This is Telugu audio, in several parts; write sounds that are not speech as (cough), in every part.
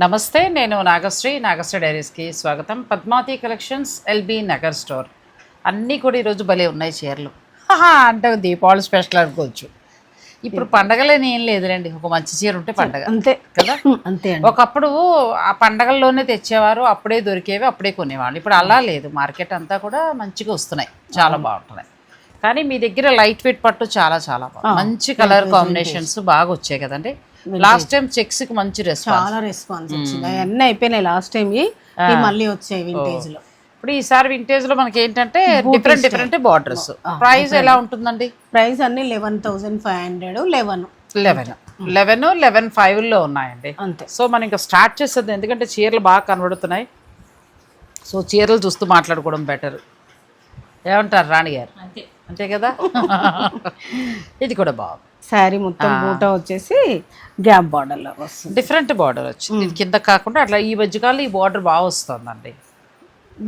నమస్తే నేను నాగశ్రీ నాగశ్రీ డైరీస్కి స్వాగతం. Padmavathi collections LB Nagar store. అన్నీ కూడా ఈరోజు భలే ఉన్నాయి చీరలు. అంటే దీపావళి స్పెషల్ అనుకోవచ్చు. ఇప్పుడు పండగలని ఏం లేదులేండి. ఒక మంచి చీర ఉంటే పండగ. అంతే. కదా? అంతే ఒకప్పుడు ఆ పండగల్లోనే తెచ్చేవారు అప్పుడే దొరికేవి అప్పుడే కొనేవాళ్ళు. ఇప్పుడు అలా లేదు. మార్కెట్ అంతా కూడా మంచిగా వస్తున్నాయి. చాలా బాగుంటున్నాయి. కానీ మీ దగ్గర లైట్ వెయిట్ పట్టు చాలా చాలా బాగుంది. మంచి కలర్ కాంబినేషన్స్ బాగా వచ్చాయి కదండి. లాస్ట్ టైం చెక్స్కి మంచి రెస్పాన్స్ చాలా రెస్పాన్స్ వచ్చింది. అవన్నీ అయిపోయినాయి లాస్ట్ టైం మళ్ళీ వచ్చాయి వింటేజ్లో. ఇప్పుడు ఈసారి వింటేజ్లో మనకి ఏంటంటే డిఫరెంట్ డిఫరెంట్ బార్డర్స్ ప్రైస్ ఎలా ఉంటుందండి? ప్రైస్ అన్ని eleven thousand five hundred eleven eleven eleven eleven ఫైవ్లో ఉన్నాయండి. అంతే. సో మనం ఇంకా స్టార్ట్ చేసేది ఎందుకంటే చీరలు బాగా కనబడుతున్నాయి. సో చీరలు చూస్తూ మాట్లాడుకోవడం బెటర్ ఏమంటారు రాణి గారు? అంతే కదా? (laughs) ఇది కూడా బాగుంది. శారీ మొత్తం బూట వచ్చేసి గ్యాప్ బార్డర్లో వస్తుంది. డిఫరెంట్ బార్డర్ వచ్చింది ఇది కింద కాకుండా అట్లా ఈ మధ్యకాలం ఈ బార్డర్ బాగా వస్తుందండి.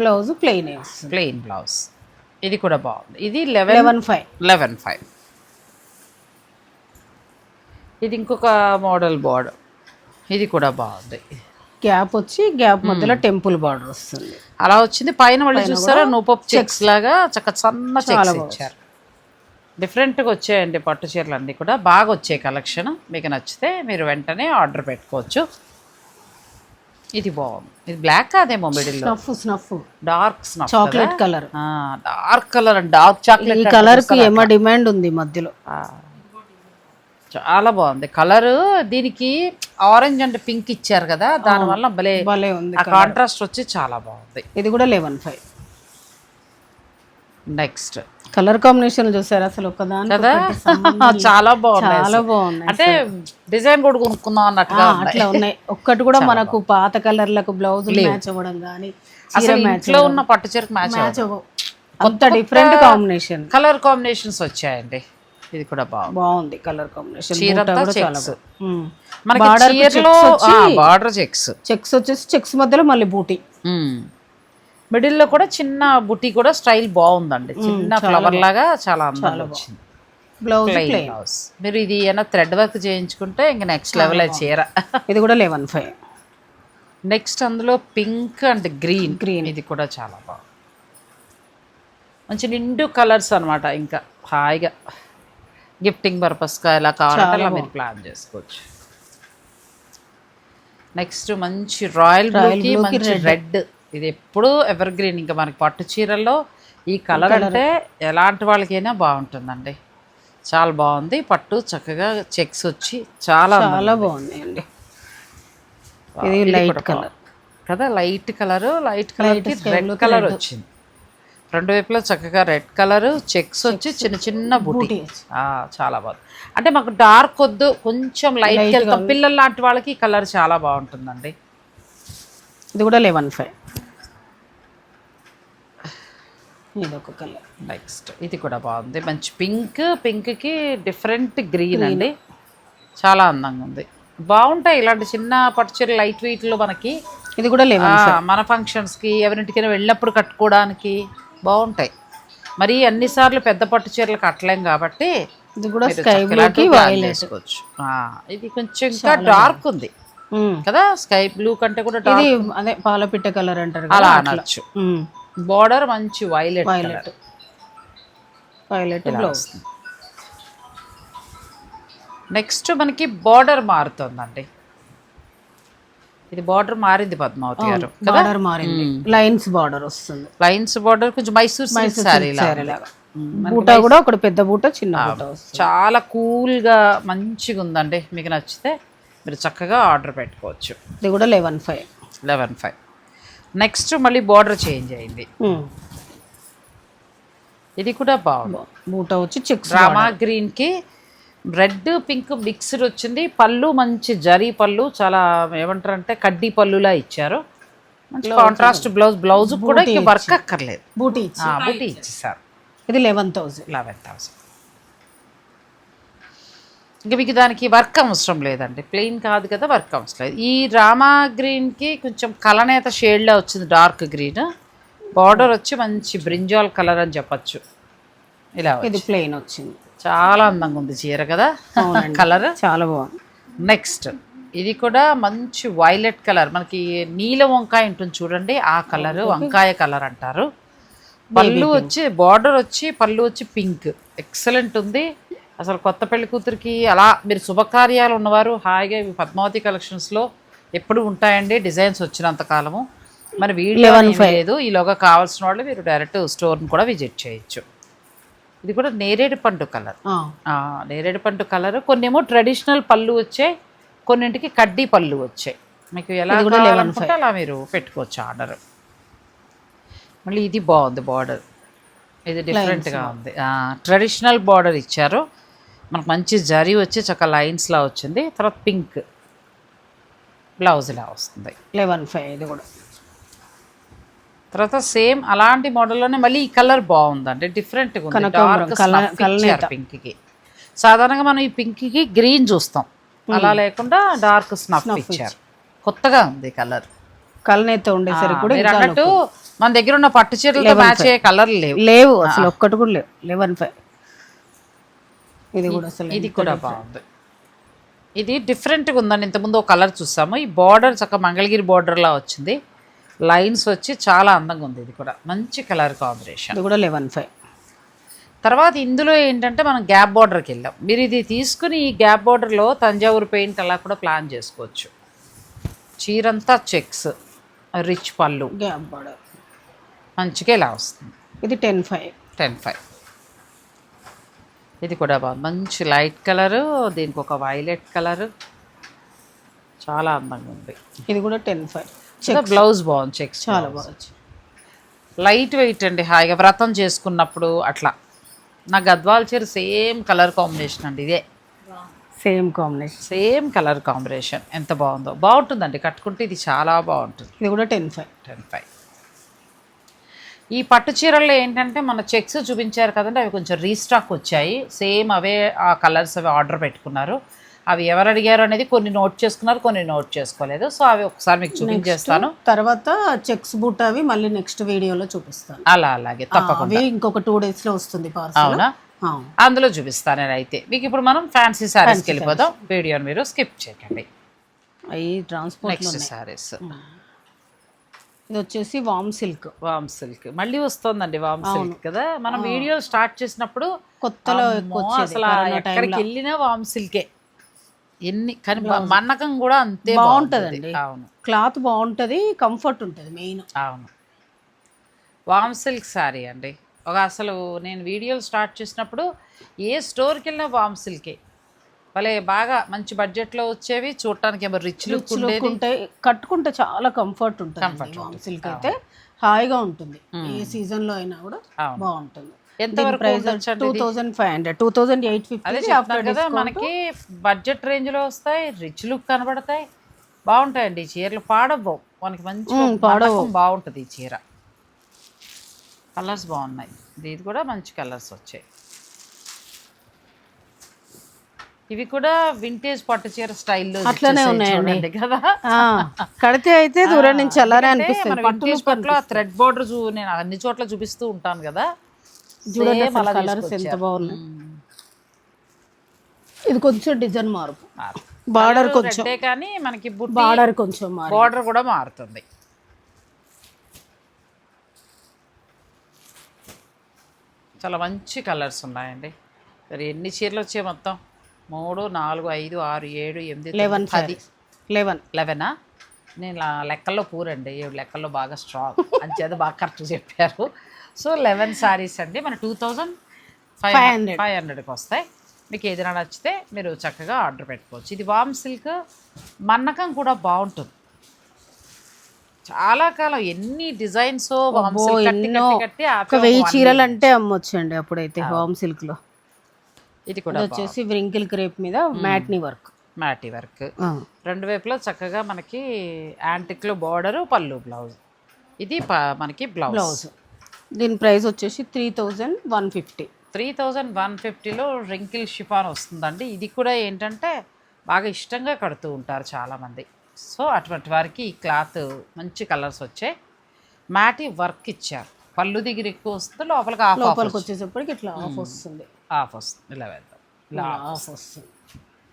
బ్లౌజ్ ప్లెయిన్ ప్లెయిన్ బ్లౌజ్ ఇది కూడా బాగుంది. ఇది eleven eleven five eleven five ఇది ఇంకొక మోడల్ బార్డర్ ఇది కూడా బాగుంది. గ్యాప్ వచ్చి గ్యాప్ మధ్యలో టెంపుల్ బార్డర్ వస్తుంది. అలా వచ్చింది. పైన మళ్ళీ చూస్తారా? నూపప్ చెక్స్ లాగా చక్క సన్న చెక్స్ ఇచ్చారు. డిఫరెంట్గా వచ్చాయండి పట్టు చీరలు అన్నీ కూడా. బాగా వచ్చాయి కలెక్షన్ మీకు నచ్చితే మీరు వెంటనే ఆర్డర్ పెట్టుకోవచ్చు. ఇది బాగుంది. ఇది బ్లాక్ కాదేమో మిడిల్లో snuff snuff dark snuff chocolate colour dark colour and dark ఈ చాక్లెట్ కలర్కి ఏమో డిమాండ్ ఉంది మధ్యలో. చాలా బాగుంది. కలర్ దీనికి ఆరెంజ్ అండ్ పింక్ ఇచ్చారు కదా? దానివల్ల భలే భలే ఉంది ఆ కాంట్రాస్ట్ వచ్చి చాలా బాగుంది. ఇది కూడా eleven five next colour combination చూసారు అసలు ఒకదాని కదా? చాలా బాగుంది చాలా బాగున్నాయి అంటే డిజైన్ కూడా కొనుక్కుందాం అన్నట్టుగా ఆ, అట్లా ఉన్నాయి. ఒక్కటి కూడా మనకు పాత కలర్లకు బ్లౌజ్ మ్యాచ్ అవ్వడం కానీ ఇంట్లో ఉన్న పట్టు చీరకు మ్యాచ్ మ్యాచ్ అంత డిఫరెంట్ కాంబినేషన్ కలర్ కాంబినేషన్స్ వచ్చాయండి. ఇది కూడా బాగుంది. బాగుంది కలర్ కాంబినేషన్. చెక్స్. మనకి బార్డర్ చెక్స్ చెక్స్. వచ్చేసి చెక్స్ మధ్యలో మళ్ళీ బూటీ. మిడిల్లో కూడా చిన్న బుట్టి కూడా స్టైల్ బాగుందండి. చిన్న ఫ్లవర్ లాగా చాలా అందంగా వచ్చింది. బ్లౌజ్ ప్లెయిన్ బ్లౌజ్ మీరు ఇది ఏమైనా థ్రెడ్ వర్క్ చేయించుకుంటే ఇంక నెక్స్ట్ లెవెల్ చీర. ఇది కూడా లెవెన్ ఫైవ్. నెక్స్ట్ అందులో పింక్ అండ్ గ్రీన్ గ్రీన్ ఇది కూడా చాలా బాగుంది. మంచి నిండు కలర్స్ అన్నమాట ఇంకా. హాయిగా. గిఫ్టింగ్ పర్పస్గా ఎలా కావాలంటే అలా మీరు ప్లాన్ చేసుకోవచ్చు. నెక్స్ట్ మంచి రాయల్ బ్లూకి మంచి రెడ్ ఇది ఎప్పుడు ఎవర్ గ్రీన్ ఇంకా మనకి పట్టు చీరల్లో ఈ కలర్ అంటే ఎలాంటి వాళ్ళకైనా బాగుంటుందండి. చాలా బాగుంది. పట్టు చక్కగా చెక్స్ వచ్చి చాలా చాలా బాగున్నాయి అండి ఇది లైట్ కలర్ కదా light colour light colour red colour వచ్చింది. రెండు వైపులా చక్కగా రెడ్ కలర్ చెక్స్ వచ్చి చిన్న చిన్న బుటీ. చాలా బాగుంది. అంటే మాకు డార్క్ వద్దు కొంచెం లైట్ వెళ్తాం. పిల్లల లాంటి వాళ్ళకి కలర్ చాలా బాగుంటుందండి. ఇది కూడా లెవెన్ ఫైవ్. ఇది ఒక కలర్. నెక్స్ట్ ఇది కూడా బాగుంది. మంచి పింక్. పింక్కి డిఫరెంట్ గ్రీన్ అండి. చాలా అందంగా ఉంది. బాగుంటాయి ఇలాంటి చిన్న పట్టు చీర లైట్ వెయిట్లో మనకి. ఇది కూడా ఆ, మన ఫంక్షన్స్కి ఎవరింటికైనా వెళ్ళినప్పుడు కట్టుకోవడానికి బాగుంటాయి. మరి అన్నిసార్లు పెద్ద పట్టు చీరలు కట్టలేం కాబట్టి ఇది కూడా స్కై బ్లూకి ఆ, ఇది కొంచెం ఇంకా డార్క్ ఉంది. కదా? స్కై బ్లూ కంటే కూడా ఇది అదే పాలపిట్ట కలర్ అంటారు అలా అనొచ్చు. బార్డర్ మంచి violet violet violet blouse next మనకి బార్డర్ మారుతుందండి. ఇది బార్డర్ మారింది పద్మావతి గారు బార్డర్ మారింది. లైన్స్ బార్డర్ వస్తుంది. లైన్స్ బార్డర్ కొంచెం మైసూర్ సిల్క్ సారీ లాగా బూట కూడా ఒకటి పెద్ద బూట చిన్న చాలా కూల్గా మంచిగా ఉందండి. మీకు నచ్చితే మీరు చక్కగా ఆర్డర్ పెట్టుకోవచ్చు. ఇది కూడా eleven five eleven five next మళ్ళీ బార్డర్ చేంజ్ అయింది. ఇది కూడా బాగుంది. బూట వచ్చి చెక్స్ రామా గ్రీన్కి రెడ్ పింక్ మిక్స్డ్ వచ్చింది. పళ్ళు మంచి జరీ పళ్ళు చాలా ఏమంటారు అంటే కడ్డీ పళ్ళులా ఇచ్చారు. మంచి కాంట్రాస్ట్ బ్లౌజ్ బ్లౌజ్ కూడా వర్క్ అక్కర్లేదు. బూటీ బుట్టి ఇచ్చేసారు. ఇది లెవెన్ థౌసండ్ లెవెన్ థౌసండ్ ఇంకా మీకు దానికి వర్క్ అవసరం లేదండి. ప్లెయిన్ కాదు కదా వర్క్ అవసరం లేదు. ఈ రామా గ్రీన్కి కొంచెం కలనేత షేడ్లో వచ్చింది డార్క్ గ్రీన్. బార్డర్ వచ్చి మంచి బ్రింజాల్ కలర్ అని చెప్పచ్చు. ఇలా. ఇది ప్లెయిన్ వచ్చింది. చాలా అందంగా ఉంది చీర కదా. కలర్. చాలా బాగుంది. నెక్స్ట్ ఇది కూడా మంచి వైలెట్ కలర్. మనకి నీల వంకాయ ఉంటుంది చూడండి ఆ కలర్ వంకాయ కలర్ అంటారు. పళ్ళు వచ్చి బార్డర్ వచ్చి పళ్ళు వచ్చి పింక్. ఎక్సలెంట్ ఉంది. అసలు కొత్త పెళ్ళి కూతురికి అలా మీరు శుభకార్యాలు ఉన్నవారు హాయిగా ఇవి పద్మావతి కలెక్షన్స్లో ఎప్పుడు ఉంటాయండి డిజైన్స్ వచ్చినంత కాలము. మరి వీడియో లేదు. ఈలోగా కావాల్సిన వాళ్ళు మీరు డైరెక్ట్ స్టోర్ని కూడా విజిట్ చేయొచ్చు. ఇది కూడా నేరేడు పండు కలర్ నేరేడు పండు కలర్ కొన్ని ఏమో ట్రెడిషనల్ పళ్ళు వచ్చాయి కొన్నింటికి కడ్డీ పళ్ళు వచ్చాయి మీకు ఎలా కావాలనుకుంటే అలా మీరు పెట్టుకోవచ్చు ఆర్డర్. మళ్ళీ ఇది బాగుంది బార్డర్ ఇది డిఫరెంట్గా ఉంది. ట్రెడిషనల్ బార్డర్ ఇచ్చారు. మనకు మంచి జరీ వచ్చి చక్క లైన్స్లా వచ్చింది. తర్వాత పింక్ బ్లౌజ్ ఇలా వస్తుంది. లెవెన్ ఫైవ్ ఇది కూడా. తర్వాత సేమ్ అలాంటి మోడల్లోనే మళ్ళీ ఈ కలర్ బాగుందండి. డిఫరెంట్గా ఉంది. డార్క్ పింక్కి. సాధారణంగా మనం ఈ పింక్కి గ్రీన్ చూస్తాం. అలా లేకుండా డార్క్ స్నఫ్ ఇచ్చారు కొత్తగా ఉంది కలర్. కలనేత ఉండేసరికి కూడా అన్నట్టు మన దగ్గర ఉన్న పట్టు చీరలతో మ్యాచ్ అయ్యే కలర్ లేవు. లేవు అసలు ఒక్కటి కూడా లేవు. Eleven five. ఇది కూడా అసలు ఇది కూడా బాగుంది. ఇది డిఫరెంట్గా ఉందండి ఇంతకుముందు ఒక కలర్ చూసాము. ఈ బార్డర్ చక్క మంగళగిరి border లా వచ్చింది. లైన్స్ వచ్చి చాలా అందంగా ఉంది ఇది కూడా. మంచి కలర్ కాంబినేషన్ ఇది కూడా లెవెన్ ఫైవ్ తర్వాత ఇందులో ఏంటంటే మనం గ్యాప్ బార్డర్కి వెళ్ళాం. మీరు ఇది తీసుకుని ఈ గ్యాప్ బార్డర్లో తంజావూరు పెయింట్ అలా కూడా ప్లాన్ చేసుకోవచ్చు. చీరంతా చెక్స్ రిచ్ పళ్ళు. గ్యాప్ బార్డర్ మంచిగా ఇలా వస్తుంది. ఇది టెన్ ఫైవ్ టెన్ ఫైవ్ ఇది కూడా బాగుంది మంచి లైట్ కలరు దీనికి ఒక వైలెట్ కలరు. చాలా అందంగా ఉంది. ఇది కూడా టెన్ ఫైవ్. బ్లౌజ్ బాగుంది చెక్స్ చాలా బాగుంది. లైట్ వెయిట్ అండి హాయిగా వ్రతం చేసుకున్నప్పుడు అట్లా. నా గద్వాల్ చీర సేమ్ కలర్ కాంబినేషన్ అండి ఇదే. Same combination. Same colour combination. ఎంత బాగుందో. బాగుంటుందండి కట్టుకుంటే ఇది చాలా బాగుంటుంది. ఇది కూడా టెన్ ఫైవ్. Ten five. ఈ పట్టు చీరల్లో ఏంటంటే మన చెక్స్ చూపించారు కదండి అవి కొంచెం రీస్టాక్ వచ్చాయి. సేమ్ అవే ఆ కలర్స్ అవి ఆర్డర్ పెట్టుకున్నారు. అవి ఎవరు అడిగారు అనేది కొన్ని నోట్ చేసుకున్నారు కొన్ని నోట్ చేసుకోలేదు. సో అవి ఒకసారి మీకు చూపించేస్తాను. తర్వాత చెక్స్ బూట్ అవి మళ్ళీ నెక్స్ట్ వీడియోలో చూపిస్తాను. అలా అలాగే తప్పకుండా. ఇంకొక టూ డేస్లో వస్తుంది అవునా? అందులో చూపిస్తాను నేను అయితే మీకు ఇప్పుడు మనం ఫ్యాన్సీ శారీస్కి వెళ్ళిపోదాం వీడియోని మీరు స్కిప్ చేయకండి. అవి ట్రాన్స్పోర్ట్ నెక్స్ట్ శారీస్ ఇది వచ్చేసి వామ్ సిల్క్. వామ్ సిల్క్. మళ్ళీ వస్తుందండి వామ్ సిల్క్ కదా? మనం వీడియో స్టార్ట్ చేసినప్పుడు కొత్తలో అసలు ఎక్కడికి వెళ్ళినా వామ్ సిల్కే. ఎన్ని కానీ మన్నకం కూడా అంతే బాగుంటదండి. అవును. క్లాత్ బాగుంటది కంఫర్ట్ ఉంటది మెయిన్. అవును. వామ్ సిల్క్ శారీ అండి. ఒక అసలు నేను వీడియోలు స్టార్ట్ చేసినప్పుడు ఏ స్టోర్కి వెళ్ళినా వామ్ సిల్కే. భలే బాగా మంచి బడ్జెట్లో వచ్చేవి. చూడటానికి ఏమో రిచ్ లుక్ ఉంటాయి కట్టుకుంటే చాలా కంఫర్ట్ ఉంటుంది వామ్ సిల్క్ అయితే హాయిగా ఉంటుంది. ఏ సీజన్లో అయినా కూడా. బాగుంటుంది. ఎంత price two thousand five hundred two thousand eight fifty కదా మనకి బడ్జెట్ రేంజ్లో వస్తాయి రిచ్ లుక్ కనబడతాయి. బాగుంటాయండి ఈ చీరలు. పాడవ్వవు మనకి మంచి పాడవు బాగుంటుంది ఈ చీర. కలర్స్ బాగున్నాయి. ఇది కూడా మంచి కలర్స్ వచ్చాయి. ఇవి కూడా వింటేజ్ పట్టు చీర స్టైల్లో అట్లనే ఉన్నాయండి. కదా. కడితే అయితే దూరం నుంచి అలానే అనిపిస్తుంది. వింటేజ్ పట్టులో థ్రెడ్ బార్డర్ చూ నేను అన్ని చోట్ల చూపిస్తూ ఉంటాను కదా. చూడండి కలర్స్ ఎంత. బాగున్నాయి. ఇది కొంచెం డిజైన్ మార్పు మారు. బార్డర్ కొంచెం. కానీ మనకి బార్డర్ కొంచెం బార్డర్ కూడా మారుతుంది. చాలా మంచి కలర్స్ ఉన్నాయండి. మరి ఎన్ని చీరలు వచ్చాయి మొత్తం? మూడు నాలుగు ఐదు ఆరు ఏడు ఎనిమిది లెవెన్ పది. లెవెన్. లెవెనా? నేను లెక్కల్లో పూరండి ఏడు లెక్కల్లో బాగా స్ట్రాంగ్ అంచేది బాగా కరెక్ట్ చెప్పారు. సో లెవెన్ సారీస్ అండి. మన టూ థౌజండ్ ఫైవ్ ఫైవ్ హండ్రెడ్కి వస్తాయి. మీకు ఏదైనా నచ్చితే మీరు చక్కగా ఆర్డర్ పెట్టుకోవచ్చు. ఇది వామ్ సిల్క్ మన్నకం కూడా బాగుంటుంది. చాలా కాలం ఎన్ని డిజైన్స్ వామ్ సిల్క్ కట్టి కట్టి ఒక వెయ్యి చీరలు అంటే అమ్మొచ్చండి అప్పుడైతే హోమ్ సిల్క్లో. ఇది కూడా వచ్చేసి వ్రింకిల్ క్రేప్ మీద మ్యాట్ని వర్క్ మ్యాటీ వర్క్ రెండు వైపులా చక్కగా మనకి యాంటిక్లో బార్డరు పళ్ళు బ్లౌజ్ ఇది మనకి బ్లౌజ్ బ్లౌజ్ దీని ప్రైస్ వచ్చేసి three thousand one fifty three thousand one ఫిఫ్టీలో రింకిల్ షిఫాన్ వస్తుందండి. ఇది కూడా ఏంటంటే బాగా ఇష్టంగా కడుతూ ఉంటారు చాలామంది. సో అటువంటి వారికి ఈ క్లాత్ మంచి కలర్స్ వచ్చాయి. మ్యాటి వర్క్ ఇచ్చారు. పళ్ళు దగ్గర ఎక్కువ వస్తుంది లోపలికి లోపలికి వచ్చేసప్పటికి ఇట్లా ఆఫ్ వస్తుంది. ఆఫ్ వస్తుంది ఇలా వెళ్దాం ఇలా ఆఫ్ వస్తుంది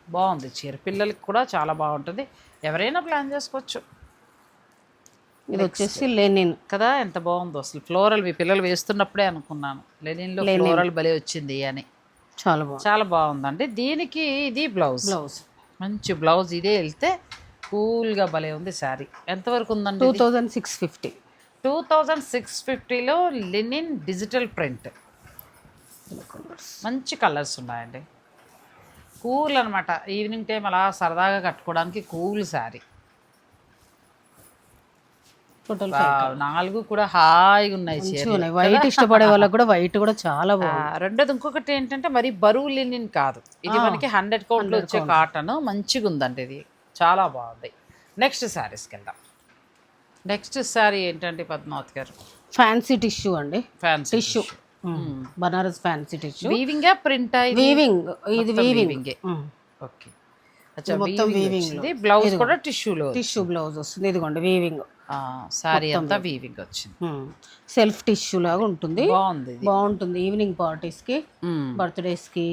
బాగుంది చీర. పిల్లలకి కూడా చాలా బాగుంటుంది. ఎవరైనా ప్లాన్ చేసుకోవచ్చు. ఇది వచ్చేసి లెనిన్. కదా ఎంత బాగుందో. అసలు ఫ్లోరల్ మీ పిల్లలు వేస్తున్నప్పుడే అనుకున్నాను. లెనిన్లో ఫ్లోరల్ భలే వచ్చింది అని. చాలా బాగుంది. చాలా బాగుందండి. దీనికి ఇది బ్లౌజ్. బ్లౌజ్. మంచి బ్లౌజ్ ఇదే వెళ్తే కూల్గా భలే ఉంది శారీ. ఎంతవరకు ఉందండి two thousand six fifty. Two thousand six ఫిఫ్టీలో లినిన్ డిజిటల్ ప్రింట్. మంచి కలర్స్ ఉన్నాయండి. కూల్ అనమాట ఈవినింగ్ టైం అలా సరదాగా కట్టుకోవడానికి కూల్ శారీ. నాలుగు కూడా హాయిగా ఉన్నాయి వైట్ ఇష్టపడే వాళ్ళకి కూడా వైట్ కూడా చాలా బాగుంది. రెండోది ఇంకొకటి ఏంటంటే మరి బరువు లినిన్ కాదు. ఇది మనకి హండ్రెడ్ కౌంట్లో వచ్చే కాటన్ మంచిగా ఉందండి ఇది. చాలా బాగుంది. నెక్స్ట్ శారీస్కి వెళ్దాం. నెక్స్ట్ శారీ ఏంటండి పద్మావతి గారు? ఫ్యాన్సీ టిష్యూ అండి. Fancy tissue Banaras fancy tissue weaving print weaving ఇది వీవింగ్ వీవింగ్ ఓకే అచ్చా వీవింగ్ వచ్చింది. బ్లౌజ్ కూడా టిష్యూలో టిష్యూ బ్లౌజ్ వస్తుంది. ఇదిగోండి వీవింగ్ శారీ అంతా వీవింగ్ వచ్చింది. సెల్ఫ్ టిష్యూ లాగా ఉంటుంది. బాగుంది ఇది. బాగుంటుంది. ఈవినింగ్ పార్టీస్కి మ్మ్. బర్త్డేస్కి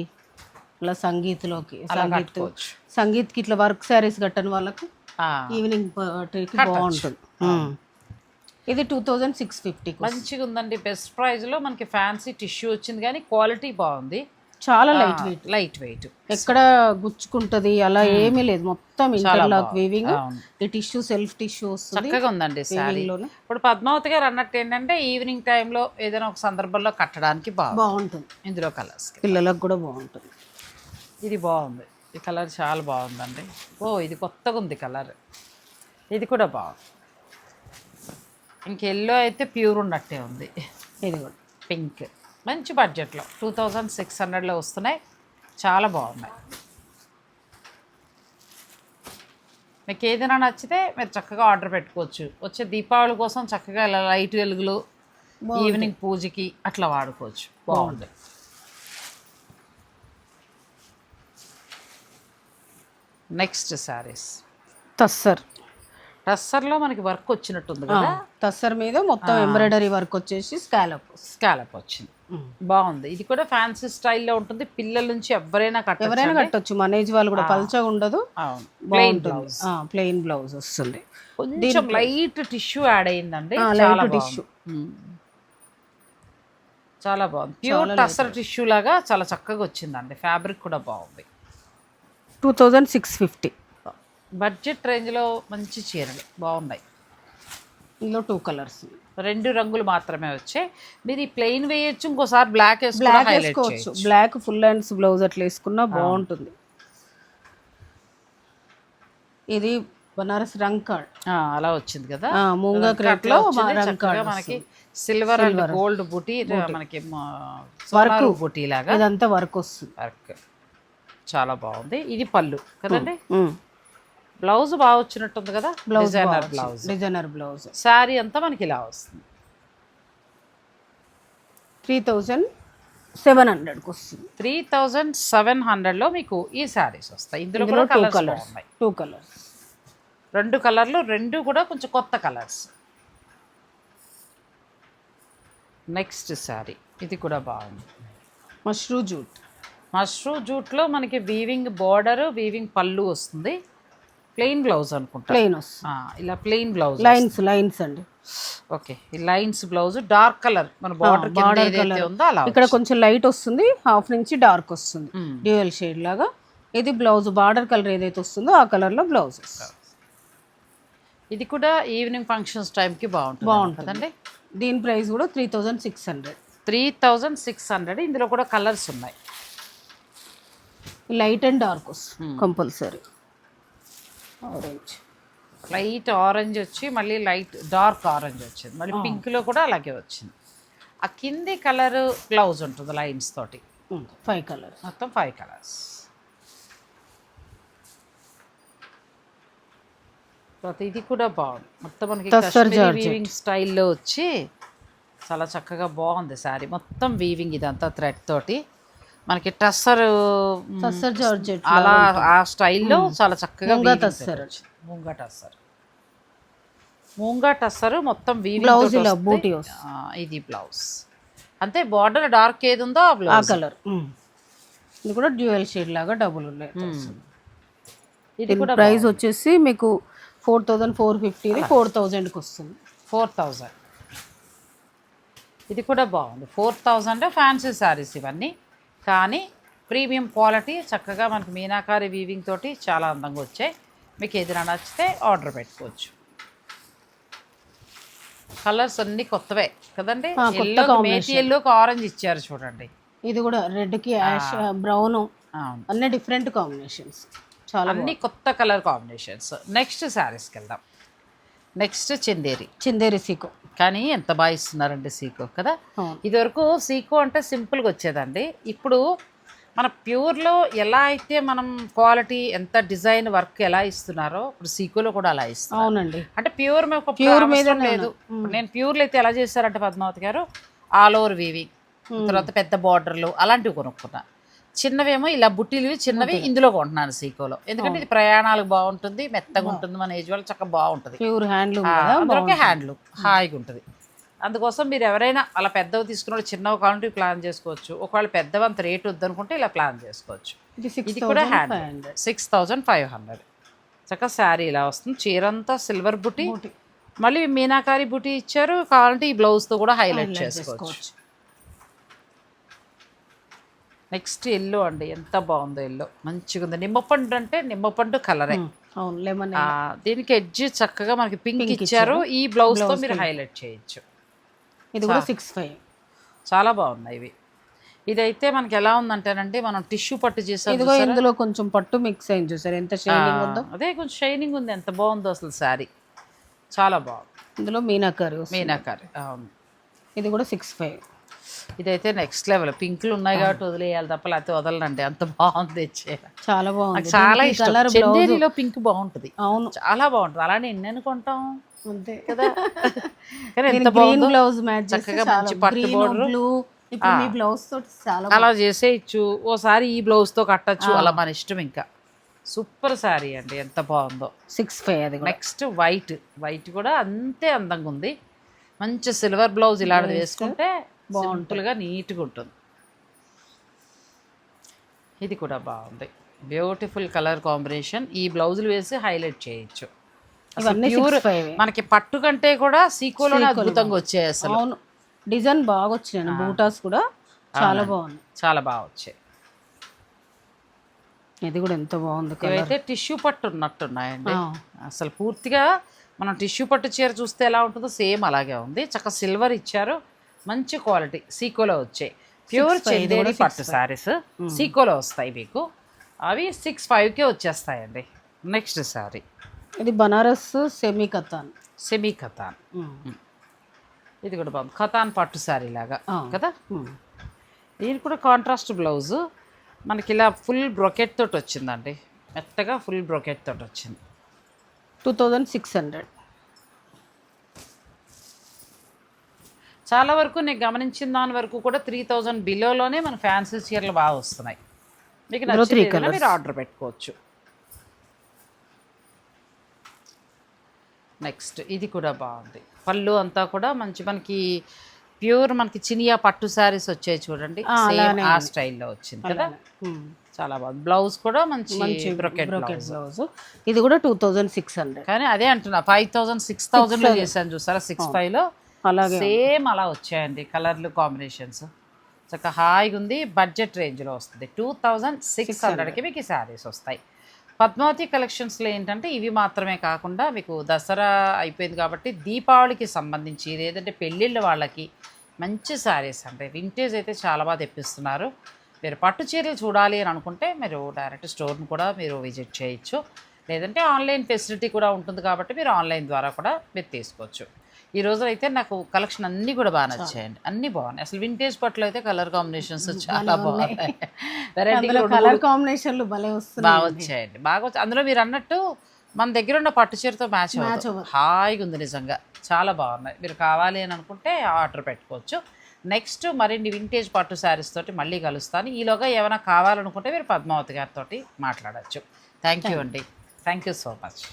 ఇలా సంగీత్లోకి అలా సంగీత్ కట్టుకోవచ్చు. సంగీత్కి ఇట్లా వర్క్ శారీస్ కట్టని వాళ్ళకి ఆ, ఈవినింగ్ పార్టీకి బాగుంటుంది. ఇది టూ థౌజండ్ సిక్స్ ఫిఫ్టీకి మంచిగా ఉందండి బెస్ట్ ప్రైస్లో మనకి ఫ్యాన్సీ టిష్యూ వచ్చింది కానీ క్వాలిటీ బాగుంది. చాలా లైట్ వెయిట్ లైట్ వెయిట్ ఎక్కడ గుచ్చుకుంటది అలా ఏమీ లేదు. మొత్తం ఇంటర్లాక్ వీవింగ్. ఈ టిష్యూ సెల్ఫ్ టిష్యూ చక్కగా ఉందండి. ఇప్పుడు పద్మావతి గారు అన్నట్టు ఏంటంటే ఈవినింగ్ టైంలో ఏదైనా ఒక సందర్భంలో కట్టడానికి బాగుంటుంది. ఇందులో కలర్స్ పిల్లలకు కూడా బాగుంటుంది. ఇది బాగుంది. ఈ కలర్ చాలా బాగుందండి. ఓ ఇది కొత్తగా ఉంది కలర్ ఇది కూడా బాగుంది. ఇంక ఎల్లో అయితే ప్యూర్ ఉన్నట్టే ఉంది. ఇది కూడా. పింక్ మంచి బడ్జెట్లో టూ థౌజండ్ సిక్స్ హండ్రెడ్లో వస్తున్నాయి. చాలా బాగున్నాయి. మీకు ఏదైనా నచ్చితే మీరు చక్కగా ఆర్డర్ పెట్టుకోవచ్చు. వచ్చే దీపావళి కోసం చక్కగా ఇలా లైట్ వెలుగులు ఈవినింగ్ పూజకి అట్లా వాడుకోవచ్చు. బాగుంది. నెక్స్ట్ శారీస్ తస్సర్ టస్సర్లో మనకి వర్క్ వచ్చినట్టుంది కదా? తస్సర్ మీద మొత్తం ఎంబ్రాయిడరీ వర్క్ వచ్చేసి స్కాలప్. స్కాలప్ వచ్చింది. బాగుంది. ఇది కూడా ఫ్యాన్సీ స్టైల్లో ఉంటుంది. పిల్లల నుంచి ఎవరైనా కట్టచ్చు ఎవరైనా కట్టొచ్చు. మన ఏజ్ వాళ్ళు కూడా పల్చగా ఉండదు. ప్లెయిన్ బాగుంటుంది. Plain blouse. వస్తుంది. కొంచెం లైట్ టిష్యూ యాడ్ అయిందండి. tissue. మ్మ్. చాలా బాగుంది. ప్యూర్ టస్సర్ టిష్యూ లాగా చాలా చక్కగా వచ్చిందండి. ఫ్యాబ్రిక్ కూడా బాగుంది. Two thousand six fifty. Budget రేంజ్లో మంచి చీరలు. బాగున్నాయి ఇందులో టూ కలర్స్. రెండు రంగులు మాత్రమే వచ్చాయి మీరు ఈ ప్లెయిన్ వేయొచ్చు ఇంకోసారి బ్లాక్ బ్లాక్ వేసుకోవచ్చు. బ్లాక్ ఫుల్ హ్యాండ్స్ బ్లౌజ్ అట్లా వేసుకున్నా బాగుంటుంది ఇది బనారస్ రంగ్ కార్డ్ అలా వచ్చింది కదా? మూంగా క్రేప్లో మనకి సిల్వర్ అండ్ గోల్డ్ బుటీ మనకి వర్క్ బుటీ లాగా. ఇదంతా వర్క్ వస్తుంది. వర్క్. చాలా బాగుంది ఇది పళ్ళు. కదండి. బ్లౌజ్ బాగా వచ్చినట్టుంది కదా? Blouse designer blouse. Designer blouse. Sari అంతా మనకి ఇలా వస్తుంది. త్రీ థౌజండ్ సెవెన్ హండ్రెడ్కి వస్తుంది. త్రీ థౌజండ్ సెవెన్ హండ్రెడ్లో మీకు ఈ శారీస్ వస్తాయి. ఇందులో కూడా టూ కలర్స్ బాగున్నాయి. టూ కలర్స్ రెండు కలర్లు రెండు కూడా కొంచెం కొత్త కలర్స్. నెక్స్ట్ శారీ. ఇది కూడా బాగుంది. మష్రూ జూట్. మష్రూ జూట్లో మనకి వీవింగ్ బార్డర్ వీవింగ్ పళ్ళు వస్తుంది. ప్లెయిన్ బ్లౌజ్ అనుకుంటా. ప్లెయిన్ ఇలా ప్లెయిన్ బ్లౌజ్ లైన్స్ లైన్స్ అండి. ఓకే ఈ లైన్స్ బ్లౌజ్ డార్క్ కలర్. మన బార్డర్. ఉందో అలా ఇక్కడ కొంచెం లైట్ వస్తుంది హాఫ్ నుంచి డార్క్ వస్తుంది. డ్యూయల్ షేడ్ లాగా. ఇది బ్లౌజ్ బార్డర్ కలర్ ఏదైతే వస్తుందో ఆ కలర్లో బ్లౌజ్ ఇది కూడా ఈవినింగ్ ఫంక్షన్స్ టైంకి బాగుంటుంది బాగుంటుంది. కదండి. దీని ప్రైస్ కూడా three thousand six hundred. Three thousand six hundred. ఇందులో కూడా కలర్స్ ఉన్నాయి. లైట్ అండ్ డార్క్ వస్తుంది కంపల్సరీ. ఆరెంజ్. లైట్ ఆరెంజ్ వచ్చి మళ్ళీ లైట్ డార్క్ ఆరెంజ్ వచ్చింది. మళ్ళీ పింక్లో కూడా అలాగే వచ్చింది. ఆ కింది కలర్ బ్లౌజ్ ఉంటుంది లైన్స్ తోటి. ఫైవ్ కలర్ మొత్తం ఫైవ్ కలర్స్. ఇది కూడా బాగుంది. మొత్తం మనకి. వీవింగ్ స్టైల్లో వచ్చి చాలా చక్కగా బాగుంది శారీ. మొత్తం వీవింగ్ ఇదంతా థ్రెడ్ తోటి. మనకి టస్సర్ టస్సర్ జార్జెట్ అలా ఆ స్టైల్లో చాలా చక్కగా ముంగా టస్సర్. ముంగా టస్సర్ ముంగా టస్సర్ మొత్తం బ్లౌజ్ ఇలా బూటీ ఇది బ్లౌజ్ అంతే బార్డర్ డార్క్ ఏది ఉందో ఆ కలర్ ఇది కూడా డ్యూయల్ షేడ్ లాగా డబుల్ ఉన్నాయి ఇది కూడా ప్రైస్ వచ్చేసి మీకు ఫోర్ థౌజండ్ ఫోర్ ఫిఫ్టీది ఫోర్ థౌజండ్కి వస్తుంది. ఫోర్ థౌజండ్ ఇది కూడా బాగుంది. ఫోర్ థౌజండ్ ఫ్యాన్సీ శారీస్ ఇవన్నీ. కానీ ప్రీమియం క్వాలిటీ చక్కగా మనకి మీనాకారి వీవింగ్ తోటి చాలా అందంగా వచ్చాయి. మీకు ఏదైనా నచ్చితే ఆర్డర్ పెట్టుకోవచ్చు. కలర్స్ అన్నీ కొత్తవే కదండి. మేతి ఎల్లోకి ఆరెంజ్ ఇచ్చారు చూడండి. ఇది కూడా రెడ్కి యాష్ బ్రౌన్ అన్ని డిఫరెంట్ కాంబినేషన్స్ చాలా అన్ని కొత్త కలర్ కాంబినేషన్స్ నెక్స్ట్ శారీస్కి వెళ్దాం. నెక్స్ట్ చందేరి. చిందేరి సీకో. కానీ ఎంత బాగా ఇస్తున్నారండి సీకో కదా. ఇదివరకు సీకో అంటే సింపుల్గా వచ్చేదండి. ఇప్పుడు మన ప్యూర్లో ఎలా అయితే మనం క్వాలిటీ ఎంత డిజైన్ వర్క్ ఎలా ఇస్తున్నారో ఇప్పుడు సీకోలో కూడా అలా ఇస్తున్నారు. అవునండి. అంటే ప్యూర్ మీద అవసరం మీదనే లేదు. నేను ప్యూర్లో అయితే ఎలా చేశారంటే పద్మావతి గారు ఆల్ ఓవర్ వీవింగ్ తర్వాత పెద్ద బార్డర్లు అలాంటివి కొనుక్కున్నా. చిన్నవేమో ఇలా బుట్టీలు చిన్నవి ఇందులో కొంటున్నాను సీకోలో. ఎందుకంటే ఇది ప్రయాణాలకు బాగుంటుంది మెత్తగా ఉంటుంది మన ఏజ్ వాళ్ళు చక్కగా బాగుంటుంది. ప్యూర్ హ్యాండ్లూమ్ అందులోకే హ్యాండ్లు హాయిగా ఉంటుంది. అందుకోసం మీరు ఎవరైనా అలా పెద్దవి తీసుకున్నప్పుడు చిన్నవి కావాలంటే ప్లాన్ చేసుకోవచ్చు. ఒకవేళ పెద్దవి అంత రేట్ వద్దనుకుంటే ఇలా ప్లాన్ చేసుకోవచ్చు. ఇది కూడా hand six thousand five hundred చక్కగా శారీ ఇలా వస్తుంది. చీర అంతా సిల్వర్ బుటీ మళ్ళీ మీనాకారి బుటీ ఇచ్చారు. కావాలంటే ఈ బ్లౌజ్తో కూడా హైలైట్ చేసుకోవచ్చు. నెక్స్ట్ ఎల్లో అండి ఎంత బాగుందో ఎల్లో. మంచిగా ఉంది నిమ్మపండు అంటే నిమ్మపండు కలరే. అవును లెమన్ దీనికి ఎడ్జ్ చక్కగా మనకి పింక్ ఇచ్చారు. ఈ బ్లౌజ్తో మీరు హైలైట్ చేయొచ్చు. ఇది కూడా సిక్స్ ఫైవ్ చాలా బాగున్నాయి ఇవి. ఇదైతే మనకి ఎలా ఉందంటేనండి మనం టిష్యూ పట్టు చేసాం ఇదిగో ఇందులో కొంచెం పట్టు మిక్స్ అయింది చూసారు? ఎంత షైనింగ్ ఉందో? అదే కొంచెం షైనింగ్ ఉంది. ఎంత బాగుందో అసలు శారీ. చాలా బాగుంది. ఇందులో మీనాకారి. మీనాకారి అవును. ఇది కూడా సిక్స్ ఫైవ్ ఇదైతే నెక్స్ట్ లెవెల్ పింక్లు ఉన్నాయి కాబట్టి వదిలేయాలి తప్ప లేకపోతే వదలనండి. అంత బాగుంది చాలా బాగుంది. చాలా ఇష్టం. చందేరిలో పింక్ బాగుంటుంది. అవును. చాలా బాగుంటుంది. అలానే ఎన్ని అనుకుంటాం అంతే. కదా. గ్రీన్ బ్లౌజ్ మ్యాచ్ చక్కగా మంచి పట్టు ఇప్పుడు మీ బ్లౌజ్ తోటి చాలా అలా చేసేయచ్చు. ఓసారి ఈ బ్లౌజ్తో కట్టచ్చు. అలా మన ఇష్టం ఇంకా. సూపర్ శారీ అండి. ఎంత బాగుందో. సిక్స్ ఫైవ్ అది నెక్స్ట్ వైట్ వైట్ కూడా అంతే అందంగా ఉంది. మంచి సిల్వర్ బ్లౌజ్ ఇలాంటిది వేసుకుంటే సింపుల్గా నీట్గా ఉంటుంది. ఇది కూడా బాగుంది. Beautiful colour combination. ఈ బ్లౌజులు వేసి హైలైట్ చేయొచ్చు. మనకి పట్టు కంటే కూడా సీకోలోనే అద్భుతంగా వచ్చాయి అసలు. అవును. డిజైన్ బాగా వచ్చినాయి. బూటాస్ కూడా చాలా బాగుంది చాలా బాగా వచ్చాయి. ఇది కూడా ఎంత బాగుంది ఇవైతే టిష్యూ పట్టు ఉన్నట్టున్నాయండి. అసలు పూర్తిగా మనం టిష్యూ పట్టు చీర చూస్తే ఎలా ఉంటుందో సేమ్ అలాగే ఉంది. చక్క సిల్వర్ ఇచ్చారు. మంచి క్వాలిటీ. సీకోలో వచ్చాయి. ప్యూర్ చందేరి పట్టు శారీస్ సీకోలో వస్తాయి మీకు. అవి సిక్స్ ఫైవ్కే వచ్చేస్తాయండి. నెక్స్ట్ శారీ ఇది బనారస్ సెమీ కతాన్ సెమీ ఖతాన్ ఇది కూడా బాగుంది. ఖతాన్ పట్టు శారీ లాగా. కదా? దీనికి కూడా కాంట్రాస్ట్ బ్లౌజు మనకి ఇలా ఫుల్ బ్రొకెట్ తోటి వచ్చిందండి. మెత్తగా ఫుల్ బ్రొకెట్ తోటి వచ్చింది. టూ థౌజండ్ సిక్స్ హండ్రెడ్ చాలా వరకు నేను గమనించిన దాని వరకు కూడా త్రీ థౌజండ్ బిలోలోనే మన ఫ్యాన్సీ చీరలు బాగా వస్తున్నాయి. మీకు నచ్చిన మీరు ఆర్డర్ పెట్టుకోవచ్చు. నెక్స్ట్ ఇది కూడా బాగుంది. పళ్ళు అంతా కూడా మంచి మనకి ప్యూర్ మనకి చినియా పట్టు శారీస్ వచ్చాయి చూడండి. సేమ్ ఆ స్టైల్లో వచ్చింది కదా? చాలా బాగుంది. బ్లౌజ్ కూడా మంచి బ్రొకెట్ బ్లౌజ్ ఇది కూడా టూ థౌజండ్ సిక్స్ హండ్రెడ్ కానీ అదే అంటున్నా ఫైవ్ థౌసండ్ సిక్స్ థౌసండ్లో చేశాను చూసారా? సిక్స్ ఫైవ్లో అలాగే సేమ్ అలా వచ్చాయండి కలర్లు కాంబినేషన్స్. చక్కగా హాయిగా ఉంది. బడ్జెట్ రేంజ్లో వస్తుంది. టూ థౌజండ్ సిక్స్ హండ్రెడ్కి మీకు ఈ శారీస్ వస్తాయి. పద్మావతి కలెక్షన్స్లో ఏంటంటే ఇవి మాత్రమే కాకుండా మీకు దసరా అయిపోయింది కాబట్టి దీపావళికి సంబంధించి లేదంటే పెళ్ళిళ్ళ వాళ్ళకి మంచి శారీస్ అంటే వింటేజ్ అయితే చాలా బాగా తెప్పిస్తున్నారు. మీరు పట్టు చీరలు చూడాలి అని అనుకుంటే మీరు డైరెక్ట్ స్టోర్ని కూడా మీరు విజిట్ చేయొచ్చు. లేదంటే ఆన్లైన్ ఫెసిలిటీ కూడా ఉంటుంది కాబట్టి మీరు ఆన్లైన్ ద్వారా కూడా మీరు తీసుకోవచ్చు. ఈ రోజు అయితే నాకు కలెక్షన్ అన్నీ కూడా బాగా నచ్చాయండి. అన్నీ బాగున్నాయి. అసలు వింటేజ్ పట్లు అయితే కలర్ కాంబినేషన్స్ చాలా బాగున్నాయి. వెరైటీ కలర్ కాంబినేషన్లు భలే వస్తున్నాయి బాగా వచ్చాయండి. బాగా వచ్చాయి అందులో మీరు అన్నట్టు మన దగ్గర ఉన్న పట్టు చీరతో మ్యాచ్ హాయిగా ఉంది నిజంగా. చాలా బాగున్నాయి. మీరు కావాలి అని అనుకుంటే ఆర్డర్ పెట్టుకోవచ్చు. నెక్స్ట్ మరిన్ని వింటేజ్ పట్టు శారీస్ తోటి మళ్ళీ కలుస్తాను. ఈలోగా ఏమైనా కావాలనుకుంటే మీరు పద్మావతి గారితో మాట్లాడచ్చు. థ్యాంక్ యూ అండి. Thank you so much